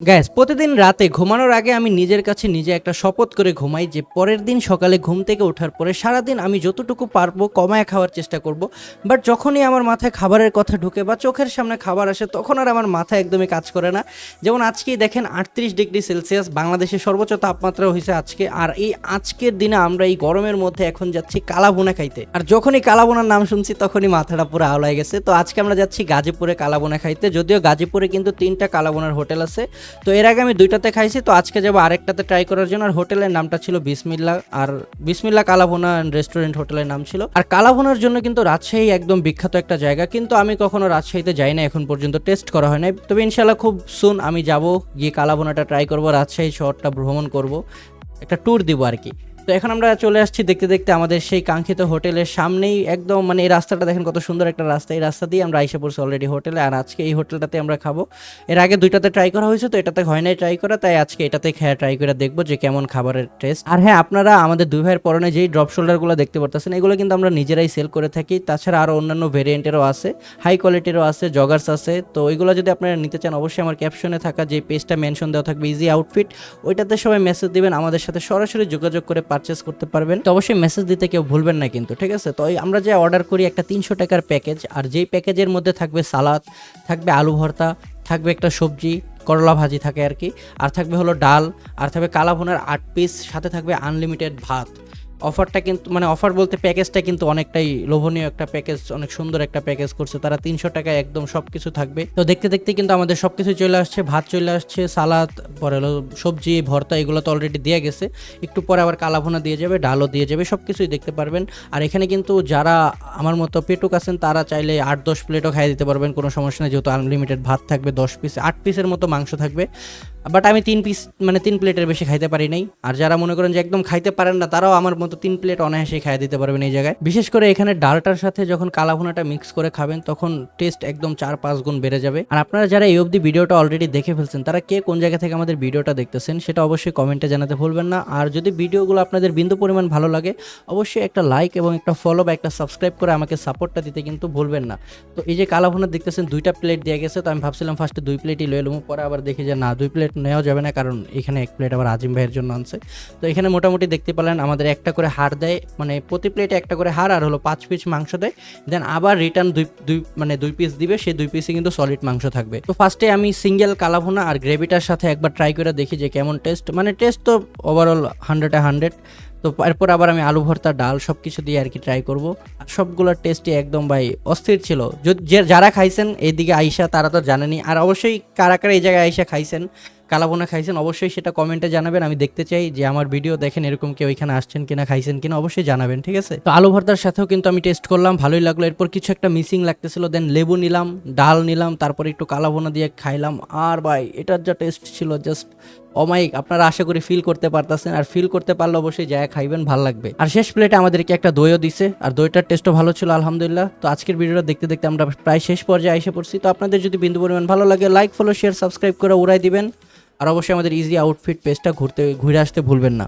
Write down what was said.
Gas প্রতিদিন রাতে ঘুমানোর আগে আমি নিজের কাছে নিজে একটা শপথ করে ঘুমাই যে পরের দিন সকালে ঘুম থেকে ওঠার পরে সারাদিন আমি যতটুকু পারব কমায় খাওয়ার চেষ্টা করব। বাট যখনই আমার মাথায় খাবারের কথা ঢুকে বা চোখের সামনে খাবার আসে, তখন আর আমার মাথা একদমই কাজ করে না। যেমন আজকেই দেখেন আটত্রিশ ডিগ্রি সেলসিয়াস বাংলাদেশের সর্বোচ্চ তাপমাত্রা হয়েছে আজকে। আর এই আজকের দিনে আমরা এই গরমের মধ্যে এখন যাচ্ছি কালাবোনা খাইতে। আর যখনই কালাবোনার নাম শুনছি, তখনই মাথাটা পুরো আওলায় গেছে। তো আজকে আমরা যাচ্ছি গাজীপুরে কালাবোনা খাইতে। যদিও গাজীপুরে কিন্তু তিনটা কালাবোনার হোটেল আছে। তো এর আগে আমি দুইটাতে খাইছি, তো আজকে যাব আরেকটাতে ট্রাই করার জন্য। আর হোটেলের নামটা ছিল বিসমিল্লা, আর বিসমিল্লা কালাভোনা রেস্টুরেন্ট হোটেলের নাম ছিল। আর কালাভোনার জন্য কিন্তু রাজশাহী একদম বিখ্যাত একটা জায়গা, কিন্তু আমি কখনো রাজশাহীতে যাই না এখন পর্যন্ত টেস্ট করা হয় নাই। তবে ইনশাল্লাহ খুব সুন আমি যাব, গিয়ে কালাভোনাটা ট্রাই করব, রাজশাহী শহরটা ভ্রমণ করব, একটা ট্যুর দিব আর কি। তো এখন আমরা চলে আসছি দেখতে দেখতে আমাদের সেই কাঙ্ক্ষিত হোটেলের সামনেই একদম মানে এই রাস্তাটা দেখেন কত সুন্দর একটা রাস্তা। এই রাস্তা দিয়ে আমরা আইসা পড়ছি অলরেডি হোটেলে আর আজকে এই হোটেলটাতে আমরা খাব। এর আগে দুইটাতে ট্রাই করা হয়েছে, তো এটাতে হয় নাই ট্রাই করা, তাই আজকে এটাতে খেয়ে ট্রাই করে দেখব যে কেমন খাবারের টেস্ট আর হ্যাঁ আপনারা আমাদের দুই ভাইয়ের পরনে যেই ড্রপ শোল্ডারগুলো দেখতে পারতেছেন, এগুলো কিন্তু আমরা নিজেরাই সেল করে থাকি। তাছাড়া আরও অন্যান্য ভেরিয়েন্টেরও আছে হাই কোয়ালিটিরও আছে জগার্স আছে। তো ওইগুলো যদি আপনারা নিতে চান, অবশ্যই আমার ক্যাপশনে থাকা যে পেজটা মেনশন দেওয়া থাকবে ইজি আউটফিট ওইটাতে সবাই মেসেজ দিবেন, আমাদের সাথে সরাসরি যোগাযোগ করে পারচেস করতে পারবেন। তো অবশ্যই মেসেজ দিতে কেউ ভুলবেন না কিন্তু, ঠিক আছে? তো আমরা যে অর্ডার করি একটা তিনশো টাকার প্যাকেজ আর যেই প্যাকেজের মধ্যে থাকবে সালাদ, থাকবে আলু ভর্তা, থাকবে একটা সবজি, করলা ভাজি থাকে আর কি, আর থাকবে হলো ডাল, আর থাকবে কালাভোনার আট পিস সাথে থাকবে আনলিমিটেড ভাত। অফারটা কিন্তু মানে অফার বলতে প্যাকেজটা কিন্তু অনেকটাই লোভনীয় একটা প্যাকেজ, অনেক সুন্দর একটা প্যাকেজ করছে। তারা তিনশো টাকায় একদম সব কিছু থাকবে। তো দেখতে দেখতে কিন্তু আমাদের সব কিছু চলে আসছে, ভাত চলে আসছে, সালাদ, পরে হলো সবজি, ভর্তা, এগুলো তো অলরেডি দিয়ে গেছে। একটু পরে আবার কালাভুনা দিয়ে যাবে, ডালও দিয়ে যাবে সব কিছুই দেখতে পারবেন। আর এখানে কিন্তু যারা আমার মতো পেটুক আছেন, তারা চাইলে আট দশ প্লেটও খাইয়ে দিতে পারবেন, কোনো সমস্যা নেই। যেহেতু আনলিমিটেড ভাত থাকবে, দশ পিস আট পিসের মতো মাংস থাকবে। বাট আমি তিন পিস মানে তিন প্লেটের বেশি খাইতে পারি নাই। আর যারা মনে করেন যে একদম খাইতে পারেন না, তারাও আমার মতো তিন প্লেট অনায়াসে খাইয়ে দিতে পারবেন এই জায়গায়। বিশেষ করে এখানে ডালটার সাথে যখন কালাভুনাটা মিক্স করে খাবেন, তখন টেস্ট একদম চার পাঁচ গুণ বেড়ে যাবে। আর আপনারা যারা এই অবধি ভিডিওটা অলরেডি দেখে ফেলছেন, তারা কে কোন জায়গা থেকে আমাদের ভিডিওটা দেখতেছেন, সেটা অবশ্যই কমেন্টে জানাতে ভুলবেন না। আর যদি ভিডিওগুলো আপনাদের বিন্দু পরিমাণ ভালো লাগে, অবশ্যই একটা লাইক এবং একটা ফলো বা একটা সাবস্ক্রাইব করে আমাকে সাপোর্টটা দিতে কিন্তু ভুলবেন না। তো এই যে কালাভুনা দেখতেছেন, দুইটা প্লেট দেওয়া গেছে, তো আমি ভাবছিলাম ফার্স্টে দুই প্লেটই লয়ে এলাম পরে আবার দেখি যে না, দুই প্লেট নেওয়া যাবে না, কারণ এখানে এক প্লেট আবার আজিম ভাইয়ের জন্য আনছে। তো এখানে মোটামুটি দেখতে পেলেন, আমাদের একটা করে হাড় দেয় মানে প্রতি প্লেটে একটা করে হাড়, আর হলো পাঁচ পিস মাংস দেয়। দেন আবার রিটার্ন দুই দুই মানে দুই পিস দিবে, সেই দুই পিসে কিন্তু সলিড মাংস থাকবে। তো ফার্স্টে আমি সিঙ্গেল কালাভোনা আর গ্রেভিটার সাথে একবার ট্রাই করে দেখি যে কেমন টেস্ট মানে টেস্ট তো ওভারঅল হান্ড্রেডে হান্ড্রেড তো এরপর আবার আমি আলু ভর্তা, ডাল সব কিছু দিয়ে আর কি ট্রাই করব। আর সবগুলোর টেস্টই একদম ভাই অস্থির ছিল। যে যারা খাইছেন, এইদিকে আইসা তারা তো জানেনি। আর অবশ্যই কারা কারা এই জায়গায় আইসা খাইছেন, কালাবোনা খাইছেন, অবশ্যই সেটা কমেন্টে জানাবেন। আমি দেখতে চাই যে আমার ভিডিও দেখেন এরকম কেউ এখানে আসছেন কিনা, খাইছেন কিনা, অবশ্যই জানাবেন, ঠিক আছে? তো আলু ভর্তার সাথেও কিন্তু আমি টেস্ট করলাম, ভালোই লাগল। এরপর কিছু একটা মিসিং লাগতেছিল দেন লেবু নিলাম, ডাল নিলাম, তারপর একটু কালাবোনা দিয়ে খাইলাম। আর ভাই, এটার যা টেস্ট ছিল জাস্ট অমাইক আপনারা আশা করি ফিল করতে পারতেছেন। আর ফিল করতে পারলে অবশ্যই যা খাইবেন, ভালো লাগবে। আর শেষ প্লেটে আমাদেরকে একটা দইও দিছে, আর দইটার টেস্টও ভালো ছিল, আলহামদুলিল্লাহ। তো আজকের ভিডিওটা দেখতে দেখতে আমরা প্রায় শেষ পর্যায়ে এসে পড়ছি। তো আপনাদের যদি বিন্দু পরিমাণ ভালো লাগে লাইক ফলো শেয়ার সাবস্ক্রাইব করে উড়াই দিবেন। আর অবশ্যই আমাদের ইজি আউটফিট পেজটা ঘুরতে, ঘুরে আসতে ভুলবেন না।